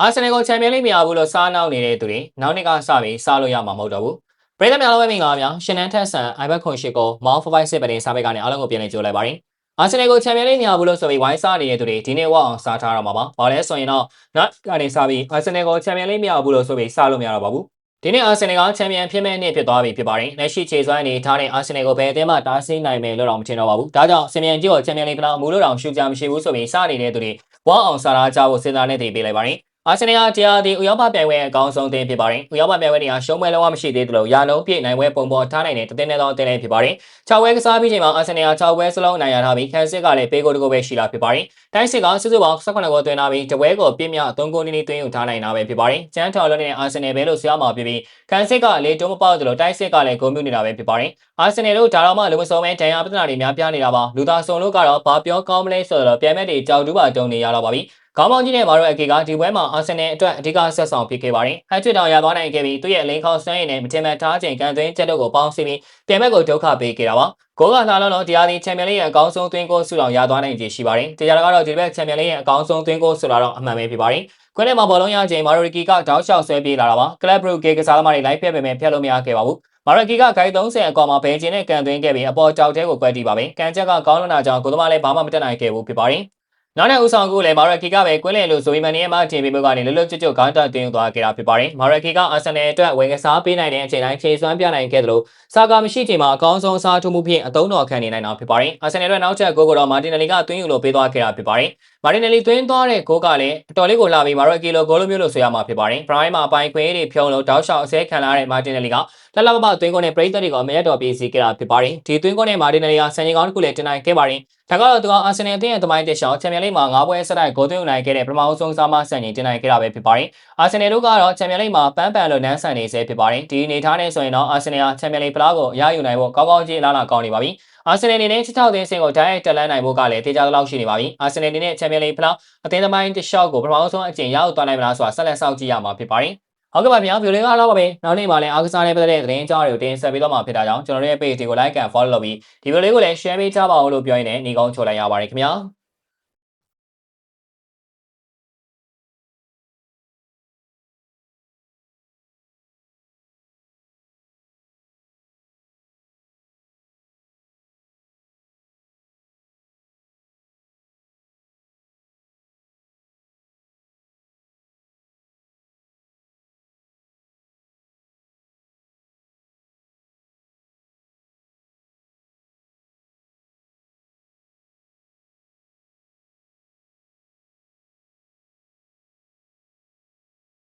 အာဆင်နယ်ကိုချန်ပီယံလိမရဘူးလို့စားနောက်နေတဲ့သူတွေနောက်နှစ်ကစပြီးစားလို့ရမှာမဟုတ်တော့ဘူးပရိသတ်များလုံးပဲမင်္ဂလာပါဗျာရှင်နန်းထက်ဆန်အိုင်ဘက်ခွန်ရှိကိုမောင်းဖိုင်စစ်ပတင်စားဘက်ကနေအားလုံးကိုပြန်လည်ကြိုးလိုက်ပါတယ်အာဆင်နယ်ကိုချန်ပီယံလိမရဘူးလို့ဆိုပြီးဝိုင်းစားနေတဲ့သူတွေဒီနေ့ဝအောင်စားထားတော့မှာပါဘာလဲဆိုရင်တော့နောက်ကနေစပြီးအာဆင်နယ်ကိုချန်ပီယံလိမရဘူးလို့ဆိုပြီးစားလို့မရတော့ပါဘူးဒီနေ့အာဆင်နယ်ကချန်ပီယံဖြစ်မဲ့နေ့ဖြစ်သွားပြီဖြစ်ပါတယ်။လက်ရှိခြေစွမ်းအနေထားနဲ့အာဆင်နယ်ကိုဘယ်အသင်းမှတားဆီးနိုင်မယ်လို့တော့မထင်တော့ပါဘူး။ဒါကြောင့်စင်မြန်ကြီးကိုချန်ပီယံလိဖလားမူလို့တောင်ရှုကြမရှိဘူးဆိုပြီးစနေတဲ့သူတွေဝါအောင်စားထားကြဖို့စဉ်းစားနေတည်ပေးလိုက်ပါတယ်။ အာဆင်နယ်ကတရားဒီဥရောပပြိုင်ပွဲအကောင်းဆုံးတင်ဖြစ်ပါတယ်။ဥရောပပြိုင်ပွဲတွေကရှုံးပွဲလုံးဝမရှိသေးသလိုရာလုံးပြည့်နိုင်ပွဲပုံပေါ်ထားနိုင်တဲ့တသင်းနဲ့သောအသင်းလေးဖြစ်ပါတယ်။6ပွဲကစားပြီးချိန်မှာအာဆင်နယ်က6ပွဲစလုံးနိုင်ရထားပြီးခန်းစစ်ကလည်းပေးကိုတကိုပဲရှိလာဖြစ်ပါတယ်။တိုင်းစစ်ကစုစုပေါင်း18ဂိုးသွင်းလာပြီးတပွဲကိုပြည့်မြ3ဂိုးနီးနီးသွင်းယူထားနိုင်တာပဲဖြစ်ပါတယ်။ကျန်းထော်လုံးနဲ့အာဆင်နယ်ပဲလို့ဆိုရမှာဖြစ်ပြီးခန်းစစ်ကလေတုံးမပေါက်သလိုတိုင်းစစ်ကလည်းဂိုးမြူနေတာပဲဖြစ်ပါတယ်။အာဆင်နယ်တို့ဒါတော့မှလူမစုံမဲဒဏ်ရာပဒနာတွေများပြားနေတာပါ။လူသားစုံတို့ကတော့ဘာပြောကောင်းမလဲဆိုတော့ပြန်မဲ့တွေကြောက်တူးပါတုံနေရတော့ပါပြီ။ ခေါင်းပေါင်းကြီးနဲ့မာရိုအကေကဒီပွဲမှာအာဆင်နယ်အတွက်အဓိကဆက်ဆောင်ဖြစ်ခဲ့ပါတယ်။ဟက်ထရစ်တောင်ရသွားနိုင်ခဲ့ပြီးသူ့ရဲ့လိန်ခေါစွမ်းရည်နဲ့မတင်မထားချိန်ကန်သွင်းချက်တို့ကိုပေါင်းစည်းပြီးပြန်မဲ့ကိုဒုက္ခပေးခဲ့တာပါ။ဂိုးကလာလုံးတော့တရားဒီချန်ပီယံလိရဲ့အကောင်းဆုံးသွင်းကိုဆုတောင်ရသွားနိုင်ခြေရှိပါတယ်။တရားကတော့ဒီဘက်ချန်ပီယံလိရဲ့အကောင်းဆုံးသွင်းကိုဆိုတာတော့အမှန်ပဲဖြစ်ပါတယ်။ခွင်းထဲမှာဘောလုံးရချိန်မာရိုကီကတောက်လျှောက်ဆွဲပြေးလာတာပါ။ကလပ်ဘရူကေကစားသမားတွေလိုက်ဖျက်ပေမဲ့ဖျက်လို့မရခဲ့ပါဘူး။မာရကီကဂိုင်း30အကွာမှာဘယ်ချင်းနဲ့ကန်သွင်းခဲ့ပြီးအပေါ်ကြောက်တဲကိုကွဲတီးပါပဲ။ကန်ချက်ကကောင်းလွန်တာကြောင့်ကိုသမားလည်းဘာမှမတက်နိုင်ခဲ့ဘူးဖြစ်ပါတယ်။ နောက်တဲ့ဦးဆောင်ကူလည်းမာရကီကပဲကွင်းလည်လို့ဆိုပြီးမန်နီယမ်မှတင်ပေးမှုကနေလွတ်လွတ်ကျွတ်ကျွတ်ခေါင်းတက်သွင်းသွားခဲ့တာဖြစ်ပါတယ်။မာရကီကအာဆင်နယ်အတွက်ဝင်ကစားပေးနိုင်တဲ့အချိန်တိုင်းခြေစွမ်းပြနိုင်ခဲ့တယ်လို့စာကာမရှိချိန်မှာအကောင်းဆုံးစားထုမှုဖြင့်အသုံးတော်ခံနေနိုင်တာဖြစ်ပါတယ်။အာဆင်နယ်အတွက်နောက်ချက်ဂိုးကတော့မာတင်နယ်လီကသွင်းယူလို့ပေးသွားခဲ့တာဖြစ်ပါတယ်။မာတင်နယ်လီသွင်းသွားတဲ့ဂိုးကလည်းအတော်လေးကိုလာပြီးမာရကီလိုဂိုးလိုမျိုးလို့ဆိုရမှာဖြစ်ပါတယ်။ပရိုင်းမှာအပိုင်ခွင့်တွေဖြုံလို့တောက်လျှောက်အစဲခံလာတဲ့မာတင်နယ်လီကလလပပသွင်းကုန်နဲ့ပရိသတ်တွေကိုအမဲတော်ပြေးစီခဲ့တာဖြစ်ပါတယ်။ဒီသွင်းကုန်နဲ့မာတင်နယ်လီကဆန်ရင်ကောင်းတစ်ခုလည်းတင်နိုင်ခဲ့ပါတယ်။ ဒါကတော့သူကအာဆင်နယ်အသင်းရဲ့သမိုင်းတက်ရှောင်းချန်ပီယံလိမှာ၅ပွဲဆက်တိုက်ဂိုးသွင်းနိုင်ခဲ့တဲ့ပထမဆုံးစားမဆန်ရင်တင်နိုင်ခဲ့တာပဲဖြစ်ပါတယ်။အာဆင်နယ်တို့ကတော့ချန်ပီယံလိမှာပန်းပန်လို့နန်းဆန်နေဆဲဖြစ်ပါတယ်။ဒီအနေထားနဲ့ဆိုရင်တော့အာဆင်နယ်ကချန်ပီယံလိဖလားကိုရယူနိုင်ဖို့ကောင်းကောင်းကြီးအလားအလာကောင်းနေပါပြီ။အာဆင်နယ်အနေနဲ့6-6သင်းစင်ကိုတိုက်ရိုက်တက်လန်းနိုင်ဖို့ကလည်းတေချာသလောက်ရှိနေပါပြီ။အာဆင်နယ်အနေနဲ့ချန်ပီယံလိဖလားအသင်းသမိုင်းတစ်လျှောက်ကိုပထမဆုံးအကျင့်ရယူသွားနိုင်မလားဆိုတာဆက်လက်စောင့်ကြည့်ရမှာဖြစ်ပါတယ်။ ဟုတ်ကဲ့ပါဗျာဗီဒီယိုလေးကတော့ပါပဲနောက်နေ့မှာလည်းအားကစားနဲ့ပတ်သက်တဲ့သတင်းကြားတွေကိုတင်ဆက်ပေးတော့မှာဖြစ်တာကြောင့်ကျွန်တော်တို့ရဲ့ page တွေကို like and follow လုပ်ပြီးဒီဗီဒီယိုလေးကိုလည်း share ပေးကြပါဦးလို့ပြောရင်းနဲ့ညီကောင်းချိုလိုက်ရပါတယ်ခင်ဗျာ